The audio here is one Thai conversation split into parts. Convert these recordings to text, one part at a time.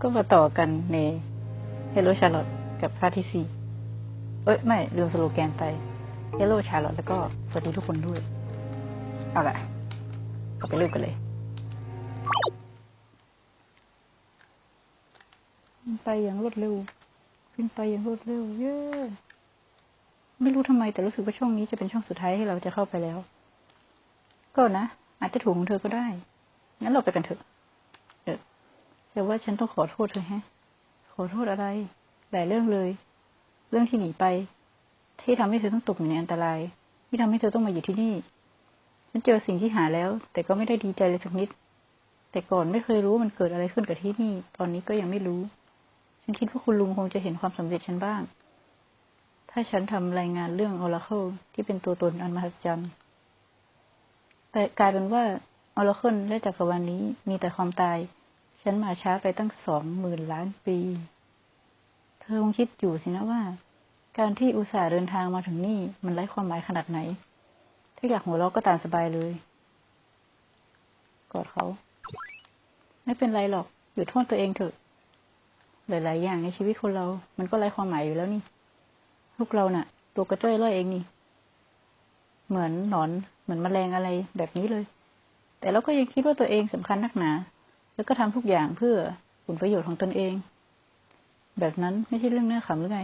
ก็มาต่อกันใน Hello Charlotte กับภาคที่สี่เอ้ย ไม่ลืมสโลแกนไป Hello Charlotte แล้วก็สวัสดีทุกคนด้วย เอาละก็ไปเริ่มกันเลย ไปอย่างรวดเร็ว ขึ้นไปอย่างรวดเร็ว เย้ไม่รู้ทำไมแต่รู้สึกว่าช่องนี้จะเป็นช่องสุดท้ายที่เราจะเข้าไปแล้ว ก็นะ อาจจะถูกของเธอก็ได้ งั้นเราไปกันเถอะ แต่ว่าฉันต้องขอโทษเธอแฮะ ขอโทษอะไร หลายเรื่องเลย เรื่องที่หนีไป ที่ทำให้เธอต้องตกอยู่ในอันตราย ที่ทำให้เธอต้องมาอยู่ที่นี่ ฉันเจอสิ่งที่หาแล้ว แต่ก็ไม่ได้ดีใจเลยสักนิด แต่ก่อนไม่เคยรู้ว่ามันเกิดอะไรขึ้นกับที่นี่ ตอนนี้ก็ยังไม่รู้ ฉันคิดว่าคุณลุงคงจะเห็นความสำเร็จฉันบ้าง ถ้าฉันทำรายงานเรื่อง Oracle ที่เป็นตัวตนอันมหัศจรรย์แต่กลายเป็นว่า Oracle และจักรวาลนี้มีแต่ความตาย ฉันมาช้าไปตั้งสองหมื่นล้านปี เธอคงคิดอยู่สินะว่า การที่อุตส่าห์เดินทางมาถึงนี่มันไร้ความหมายขนาดไหน ถ้าอยากหัวเราะก็ตามสบายเลยกอดเขา ไม่เป็นไรหรอก อยู่โทษตัวเองเถอะ หลาย ๆ อย่างในชีวิตคนเรา มันก็ไร้ความหมายอยู่แล้วนี่ พวกเราน่ะ ตัวกระจ้อยร่อยเองนี่ เหมือนหนอน เหมือนแมลงอะไรแบบนี้เลย แต่เราก็ยังคิดว่าตัวเองสำคัญนักหนา แล้วก็ทำทุกอย่างเพื่อผลประโยชน์ของตนเอง แบบนั้นไม่ใช่เรื่องน่าขำหรือไง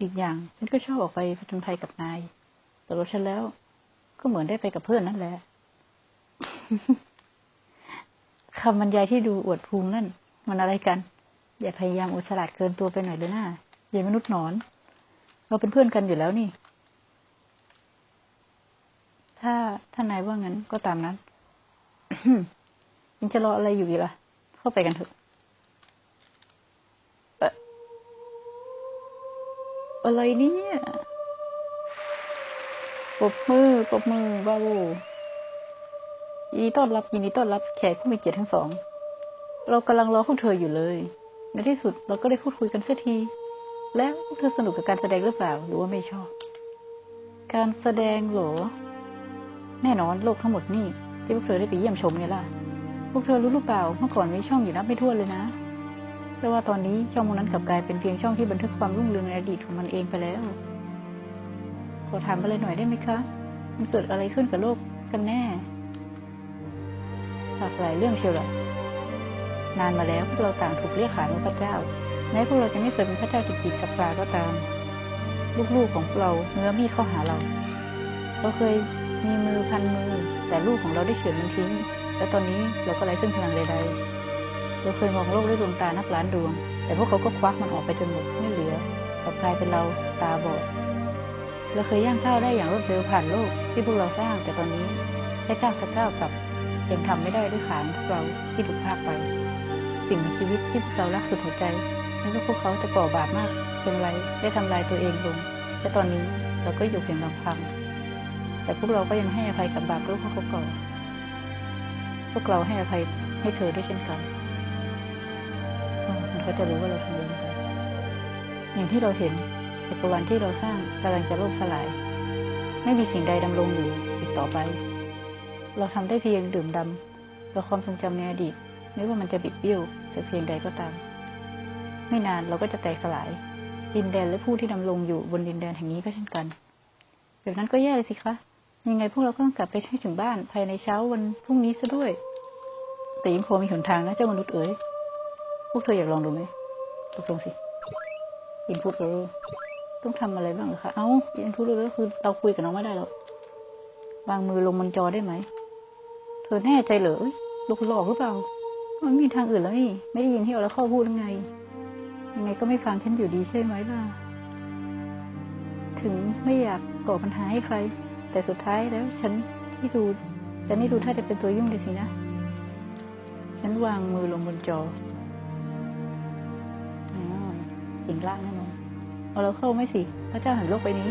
อีกอย่างฉันก็ชอบออกไปผจญภัยกับนายแต่รถฉันแล้ว ก็เหมือนได้ไปกับเพื่อนนั่นแหละคำบรรยายที่ดูอวดภูมินั่น มันอะไรกัน อย่าพยายามอุฉลาดเกินตัวไปหน่อยเลยนะอย่ามนุษย์หนอน เราเป็นเพื่อนกันอยู่แล้วนี่ ถ้าถ้านายว่างั้นก็ตามนั้นังจะรออะไรอยู่อีกล่ะ เข้าไปกันเถอะอะไรเนี่ยปบมือปบมือบาวยินดีต้อนรับยินดีต้อนรับแขกผู้มีเกียรติทั้งสอง เรากำลังรอพวกเธออยู่เลย ในที่สุดเราก็ได้พูดคุยกันเสียที แล้วพวกเธอสนุกกับการแสดงหรือเปล่า หรือว่าไม่ชอบ การแสดงหรอ แน่นอนโลกทั้งหมดนี่ที่พวกเธอได้ไปเยี่ยมชมไงล่ะ วกเธอรู้หรือเปล่า เมื่อก่อนมีช่องอยู่นับไม่ถ้วนเลยนะแต่ว่าตอนนี้ช่องนั้นกลับกลายเป็นเพียงช่องที่บันทึกความรุ่งเรืองในอดีตของมันเองไปแล้ว ขอถามอะไรหน่อยได้ไหมคะ มันเกิดอะไรขึ้นกับโลกกันแน่หลากหลายเรื่องเชียวหรอนานมาแล้วพวกเราต่างถูกเรียกขานว่าพระเจ้า แม้พวกเราจะไม่เคยเป็นพระเจ้าจริงๆสักคราก็ตาม ลูกๆของเราเนื้อมีดเข้าหาเรา เราเคยมีมือพันมือ แต่ลูกของเราได้เฉือนมันทิ้ง และตอนนี้เราก็ไร้ซึ่งพลังใดๆเราเคยมองโลกด้วยดวงตานับล้านดวง แต่พวกเขาก็ควักมันออกไปจนหมดไม่เหลือกลับกลายเป็นเราตาบอดเราเคยย่างก้าวได้อย่างรวดเร็วผ่านโลกที่พวกเราสร้างแต่ตอนนี้แค่ก้าวสักก้าวกับยังทำไม่ได้ด้วยขาของพวกเราที่ถูกพากไป สิ่งมีชีวิตที่พวกเรารักสุดหัวใจไม่ว่าพวกเขาจะก่อบาปมากเพียงไรได้ทำลายตัวเองลงและตอนนี้เราก็อยู่เพียงลำพังแต่พวกเราก็ยังให้อภัยกับบาปลูกของเขาก่อน วกเราให้อภัยให้เธอด้วยเช่นกันมันก็จะรู้ว่าเราทำอะไรลงไปอย่างที่เราเห็นจักรวาลที่เราสร้างกำลังจะล่มสลาย ไม่มีสิ่งใดดำรงอยู่อีกต่อไป เราทำได้เพียงดื่มดำกับความทรงจำในอดีตไม่ว่ามันจะบิดเบี้ยวจะเพียงใดก็ตาม ไม่นานเราก็จะแตกสลาย ดินแดนและผู้ที่ดำรงอยู่บนดินแดนแห่งนี้ก็เช่นกันแบบนั้นก็แย่เลยสิคะ ยังไงพวกเราก็ต้องกลับไปให้ถึงบ้านภายในเช้าวันพรุ่งนี้ซะด้วย แต่ยังพอมีหนทางนะเจ้ามนุษย์เอ๋ยพวกเธออยากลองดูไหมตกลงสิอินพุตเออต้องทำอะไรบ้างหรอคะเอ้าอินพุตเออคือเราคุยกับน้องไม่ได้หรอกวางมือลงบนจอได้ไหมเธอแน่ใจเหรอลูกหลอกหรือเปล่ามันมีทางอื่นแล้วนี่ ไม่ได้ยินที่เอาแล้วข้าพูดยังไง ยังไงก็ไม่ฟังฉันอยู่ดีใช่ไหมล่ะ ถึงไม่อยากก่อปัญหาให้ใคร แต่สุดท้ายแล้วฉันที่ดูฉันนี่ดูถ้าจะเป็นตัวยุ่งเลยสินะ ฉันวางมือลงบนจออ๋อสิ่งล่างแน่นอนเอาเราเข้าไม่สิ พระเจ้าแห่งโลกใบนี้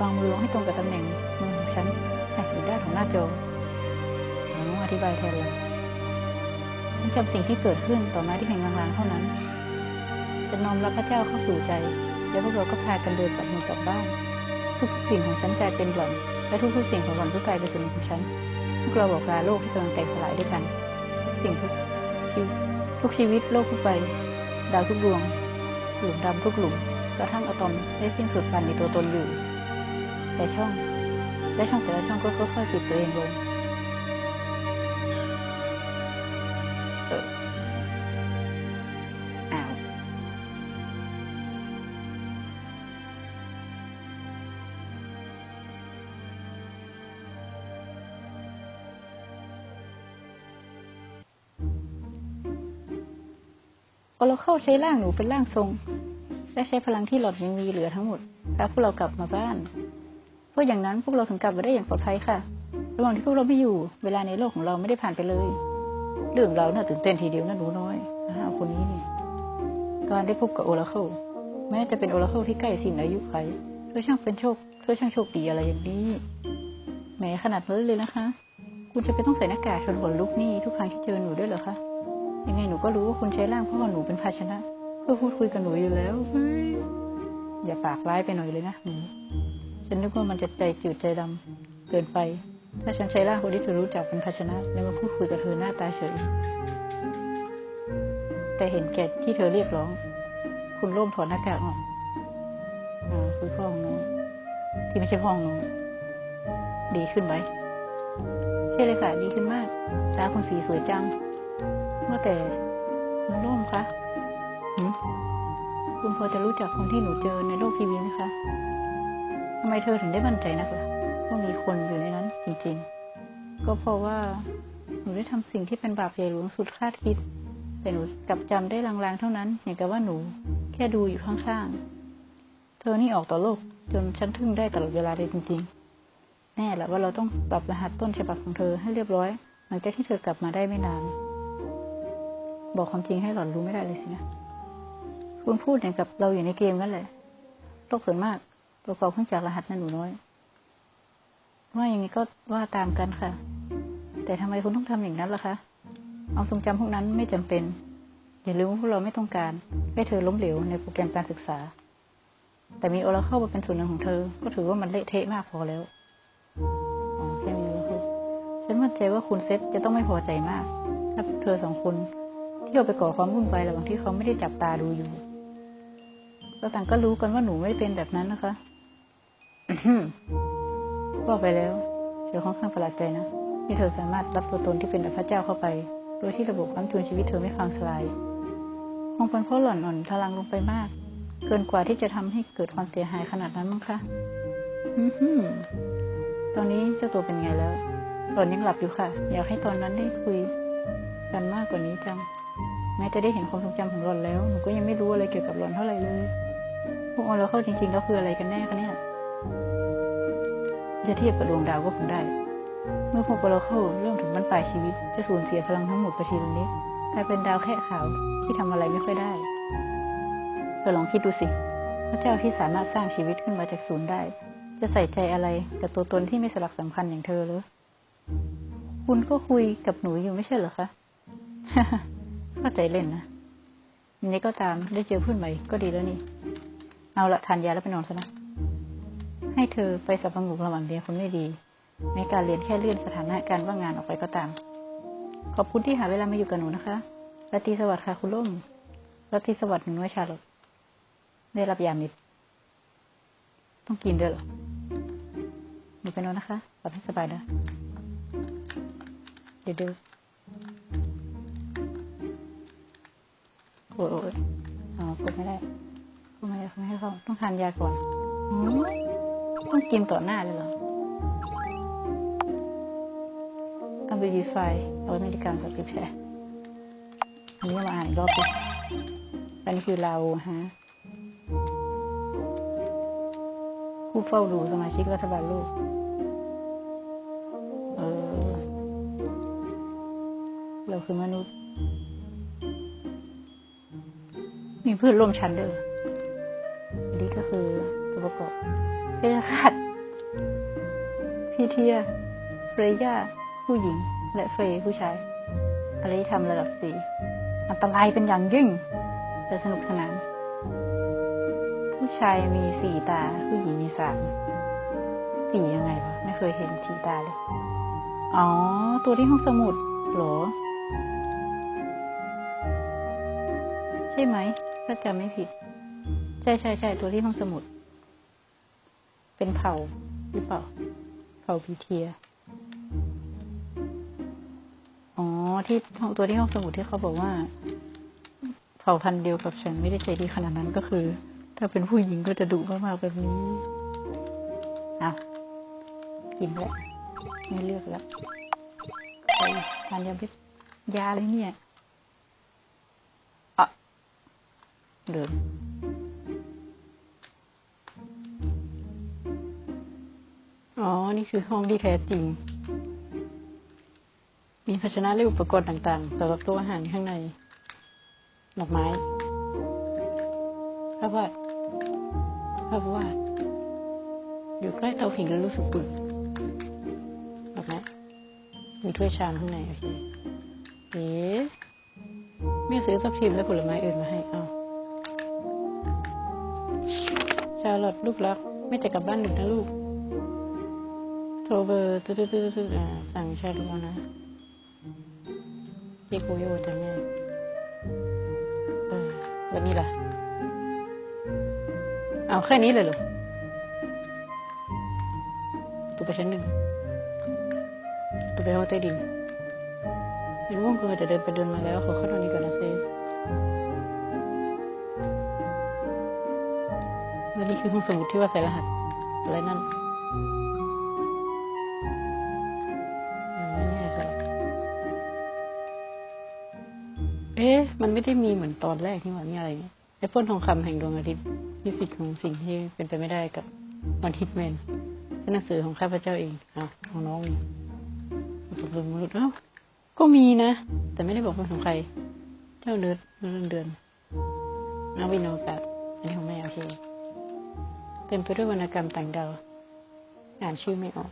วางมือลงให้ตรงกับตำแหน่งมือของฉันแต่อีกด้านของหน้าจออ๋ออธิบายแทนเลยฉันจำสิ่งที่เกิดขึ้นต่อมาที่เห็นลางๆเท่านั้น จะน้อมรับพระเจ้าเข้าสู่ใจ แล้วพวกเราก็พากันเดินกลับมือกลับบ้าน ทุกๆสิ่งของฉันกลายเป็นหล่อน และทุกๆสิ่งของหล่อนก็กลายเป็นส่วนหนึ่งของฉันพวกเราบอกลาโลกที่กำลังแตกสลายด้วยกันทุกสิ่งทุกชีชีวิตทุกชีวิตโลกทุกใบดาวทุกดวงหลุมดำทุกหลุมกระทั่งอะตอมได้สิ้นสุดการมีตัวตนอยู่ แต่ช่อง และช่องแต่ละช่องก็ค่อยๆปิดตัวเองลง โอโลเข้าใช้ร่างหนูเป็นร่างทรง และใช้พลังที่หลอดยังมีเหลือทั้งหมดพาพวกเรากลับมาบ้าน เพราะอย่างนั้นพวกเราถึงกลับมาได้อย่างปลอดภัยค่ะ ระหว่างที่พวกเราไม่อยู่ เวลาในโลกของเราไม่ได้ผ่านไปเลย เรื่องเราน่าตื่นเต้นทีเดียวนะหนูน้อยอ้าวคนนี้นี่การได้พบกับโอราเคิลแม้จะเป็นโอราเคิลที่ใกล้สิ้นอายุไขเธอช่างเป็นโชคเธอช่างโชคดีอะไรอย่างนี้แหมขนาดนั้นเลยนะคะ คุณจะไปต้องใส่หน้ากากชนหัวลุกนี่ทุกครั้งที่เจอหนูด้วยเหรอคะ ยังไงหนูก็รู้ว่าคุณใช้ร่างเพราะว่าหนูเป็นภาชนะเพื่อพูดคุยกับหนูอยู่แล้วเฮ้ยอย่าปากร้ายไปหน่อยเลยนะหนูฉันนึกว่ามันจะใจจืดใจดำเกินไป ถ้าฉันใช้ร่างคนที่เธอรู้จักเป็นภาชนะ แล้วมาพูดคุยกับเธอหน้าตาเฉยแต่เห็นแก่ที่เธอเรียกร้อง คุณร่มถอดหน้ากากออกอ่าคือพ่อของหนูที่ไม่ใช่พ่อของหนูดีขึ้นไหมใช่เลยค่ะดีขึ้นมากตาคุณสีสวยจัง เมื่อแต่คุณร่มคะคุณพอจะรู้จักคนที่หนูเจอในโลกทีวีไหมคะทำไมเธอถึงได้มั่นใจนักล่ะว่ามีคนอยู่ในนั้นจริงๆ ก็เพราะว่าหนูได้ทำสิ่งที่เป็นบาปใหญ่หลวงสุดคาดคิด แต่หนูกลับจำได้ลางๆเท่านั้น อย่างกับว่าหนูแค่ดูอยู่ข้างๆ เธอนี่ออกต่อโลกจนฉันทึ่งได้ตลอดเวลาเลยจริง ๆ แน่แหละว่าเราต้องปรับรหัสต้นฉบับของเธอให้เรียบร้อย หลังจากที่เธอกลับมาได้ไม่นาน บอกความจริงให้หล่อนรู้ไม่ได้เลยสินะคุณพูดอย่างกับเราอยู่ในเกมกันแหละโลกส่วนมากประกอบขึ้นจากรหัสนั่นหนูน้อย ว่าอย่างนี้ก็ว่าตามกันค่ะ แต่ทำไมคุณต้องทำอย่างนั้นล่ะคะ เอาทรงจำพวกนั้นไม่จำเป็น อย่าลืมว่าพวกเราไม่ต้องการ ให้เธอล้มเหลวในโปรแกรมการศึกษา แต่มีโอราเข้ามาเป็นส่วนหนึ่งของเธอ ก็ถือว่ามันเละเทะมากพอแล้วอ๋อแค่นี้ก็คือฉันมั่นใจว่าคุณเซตจะต้องไม่พอใจมากถ้าเธอสองคน เที่ยวไปก่อความวุ่นวายระหว่างที่เขาไม่ได้จับตาดูอยู่เราต่างก็รู้กันว่าหนูไม่เป็นแบบนั้นนะคะอื้อหือว่าไปแล้วเธอค่อนข้างประหลาดใจนะที่เธอสามารถรับตัวตนที่เป็นพระเจ้าเข้าไป โดยที่ระบบความจูนชีวิตเธอไม่พังสลายคงเป็นเพราะหล่อนอ่อนพลังลงไปมาก เกินกว่าที่จะทำให้เกิดความเสียหายขนาดนั้นมั้งคะอือหือตอนนี้เจ้าตัวเป็นไงแล้ว หล่อนยังหลับอยู่ค่ะ อยากให้ตอนนั้นได้คุยกันมากกว่านี้จัง แม้จะได้เห็นความทรงจำของหล่อนแล้วหนูก็ยังไม่รู้อะไรเกี่ยวกับหล่อนเท่าไหร่เลย พวกออราเคิลจริงๆแล้วคืออะไรกันแน่คะเนี่ยจะเทียบกับดวงดาวก็คงได้ เมื่อพวกออราเคิลเริ่มถึงบรรปลายชีวิตจะสูญเสียพลังทั้งหมดไปทีละนิดกลายเป็นดาวแค่ขาวที่ทำอะไรไม่ค่อยได้เธอลองคิดดูสิพระเจ้าที่สามารถสร้างชีวิตขึ้นมาจากศูนย์ได้ จะใส่ใจอะไรกับตัวตนที่ไม่สลักสำคัญอย่างเธอหรือคุณก็คุยกับหนูอยู่ไม่ใช่เหรอคะ เข้าใจเล่นนะยังไงก็ตามได้เจอเพื่อนใหม่ก็ดีแล้วนี่ เอาละทานยาแล้วไปนอนซะนะ ให้เธอไปสับประงกระหว่างเรียนคนไม่ดีในการเรียนแค่เลื่อนสถานะการว่างงานออกไปก็ตาม ขอบคุณที่หาเวลามาอยู่กับหนูนะคะราตรีสวัสดิ์ค่ะคุณล่มราตรีสวัสดิ์หนูน้อยชาลอตได้รับยามิดต้องกินด้วยหรอหนูไปนอนนะคะหลับให้สบายนะเดี๋ยวดู อ้ยโอ้ยอ๋อกดไม่ได้กดไม่ได้ไม่ให้เขาต้องทานยาก่อนต้องกินต่อหน้าเลยเหรออัมบิดีไฟเอาไว้ในการสติแผลอันนี้มาอ่านอีกรอบดิอันนี้คือเราฮะผู้เฝ้าดูสมาชิกรัฐบาลโลกเออเราคือมนุษย์ มีเพื่อนร่วมชั้นด้วยเหรออันนี้ก็คือตัวประกอบเพชรฆาตพี่เทียเฟรย่าผู้หญิง และเฟรผู้ชายอะไรที่ทำระดับสี่อันตรายเป็นอย่างยิ่งแต่สนุกสนาน ผู้ชายมีสี่ตา ผู้หญิงมีสามสี่ยังไงวะไม่เคยเห็นสี่ตาเลย อ๋อ ตัวที่ห้องสมุดหรอ ใช่ไหม ถ้าจำไม่ผิด ใช่ใช่ใช่ตัวที่ห้องสมุด เป็นเผ่าหรือเปล่า เผ่าพีเทีย อ๋อที่ห้องตัวที่ห้องสมุดที่เขาบอกว่า เผ่าพันธุ์เดียวกับฉันไม่ได้ใจดีขนาดนั้นก็คือ ถ้าเป็นผู้หญิงก็จะดุมากๆแบบนี้อะกินแล้วไม่เลือกแล้วไปทานยาพิษยาอะไรเนี่ยอะเดินอ๋อ นี่คือห้องที่แท้จริง มีภาชนะและอุปกรณ์ต่างๆสำหรับโต๊ะอาหารข้างใน ดอกไม้ภาพวาดภาพวาดอยู่ใกล้เตาผิงแล้วรู้สึกปุ่นแบบนี้มีถ้วยชามข้างในโอเคเอ๊ะแม่ซื้อทับทิมและผลไม้อื่นมาให้ ชาลอตลูกรัก ไม่จะกลับบ้านดึกนะลูก โทรเบอร์ตึ๊ดตึ๊ดตึ๊ดตึ๊ดอ่าสั่งชาลูกเอานะเรียกโกโย่จังแม่เออแล้วนี่ล่ะ เอาแค่นี้เลยเหรอตัวไปชั้นหนึ่งตัวไปห้องใต้ดินเห็นว่างเกินแต่เดินไปเดินมาแล้วขอเข้านอนดีกว่อนนะเซ นี่คือห้องสมุดที่ว่าใส่รหัสอะไรนั่นไม่แน่ใจเอ๊ะ มันไม่ได้มีเหมือนตอนแรกที่ว่ามีอะไรเนี่ยแอปเปิลทองคำแห่งดวงอาทิตย์มิสิทธิ์ของสิ่งที่เป็นไปไม่ได้กับวันฮิตแมนเป็นหนังสือของข้าพเจ้าเองอะของน้องเองตกลงมนุษย์เอ้าก็มีนะ แต่ไม่ได้บอกเป็นของใคร เจ้าเนิร์ดเรื่องเดือนนักวินอวกาศอันนี้ของแม่โอเค เต็มไปด้วยวรรณกรรมต่างดาว อ่านชื่อไม่ออก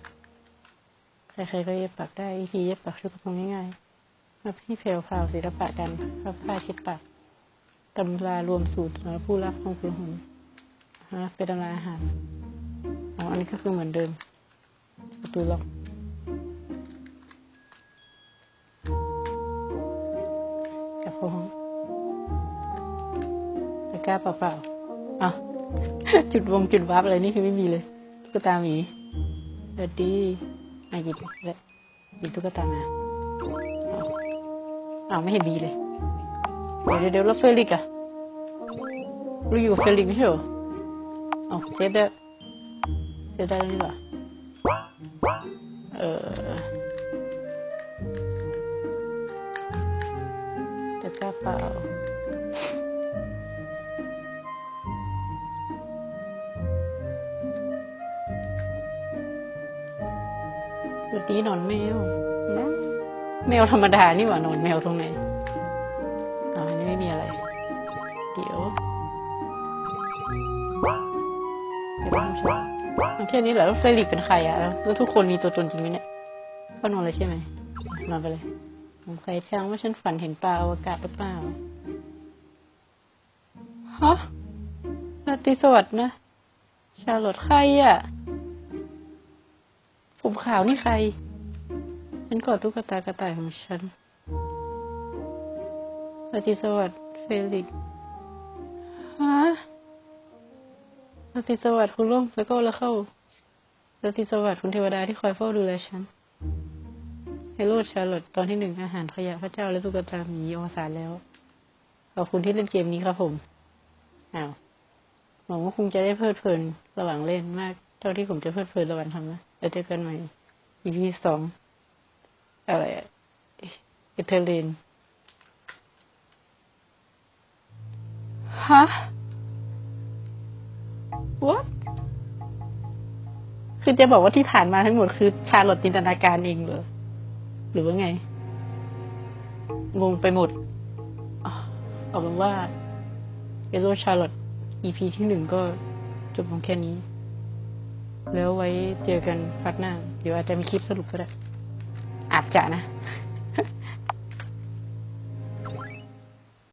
ใครๆก็เย็บปักได้วิธีเย็บปักชื่อกระพงง่ายๆมาพี่เพลวพาวศิลปะกันผ้าผ้าเชิดปากตำรารวมสูตรสำหรับผู้รักของคุณหุ่นฮะเป็นตำราอาหารอ๋ออันนี้ก็คือเหมือนเดิมประตูล็อกกลับห้องตะกร้าเปล่าๆอะ จุดวงจุดวับอะไรนี่คือไม่มีเลยตุ๊กตาหมีเออดีอะหยิบเลยหยิบตุ๊กตามาอ้าวไม่เห็นดีเลย เดี๋ยวเดี๋ยวแล้วเฟลิกอะเราอยู่เฟลิกไม่ใช่หรออ๋อเซฟได้เซฟได้แล้วนี่หว่าเออ นี้นอนแมวนะแมวธรรมดานี่หว่านอนแมวตรงไหนอ๋ออันนี้ไม่มีอะไร เดี๋ยวเดี๋ยวต้องชมแค่นี้แหละแล้วเฟรลิกเป็นใครอะแล้วทุกคนมีตัวตนจริงไหมเนี่ยเข้านอนเลยใช่ไหมนอนไปเลยผมใครช่างว่าฉันฝันเห็นปลาอวกาศหรือเปล่าฮะราตรีสวัสดิ์นะ ชาลอตใครอะ ผมขาวนี่ใคร ฉันกอดตุ๊กตากระต่ายของฉันสวัสดีสวัสดิ์เฟลิกซ์ฮะสวัสดีสวัสดิ์คุณล่มแล้วก็แล้วเข้าสวัสดีสวัสดิ์คุณเทวดาที่คอยเฝ้าดูแลฉันเฮลโลชาร์ลอตตอนที่หนึ่งอาหารขยะพระเจ้าและตุ๊กตาหมีอวสานแล้ว ขอบคุณที่เล่นเกมนี้ครับผมอ้าวหวังว่าคงจะได้เพลิดเพลินระหว่างเล่นมาก เท่าที่ผมจะเพลิดเพลินระหว่างทำนะ แล้วเจอกันใหม่ EP สองอะไรอะเอเทเลนฮะ what คือจะบอกว่าที่ผ่านมาทั้งหมดคือชาลอตจินตนาการเองเหรอ หรือว่าไง งงไปหมด เอาเป็นว่าเอโรชาลอต EP ที่หนึ่งก็จบลงแค่นี้ แล้วไว้เจอกันพัดหน้า เดี๋ยวอาจจะมีคลิปสรุปก็ได้อาจจะนะ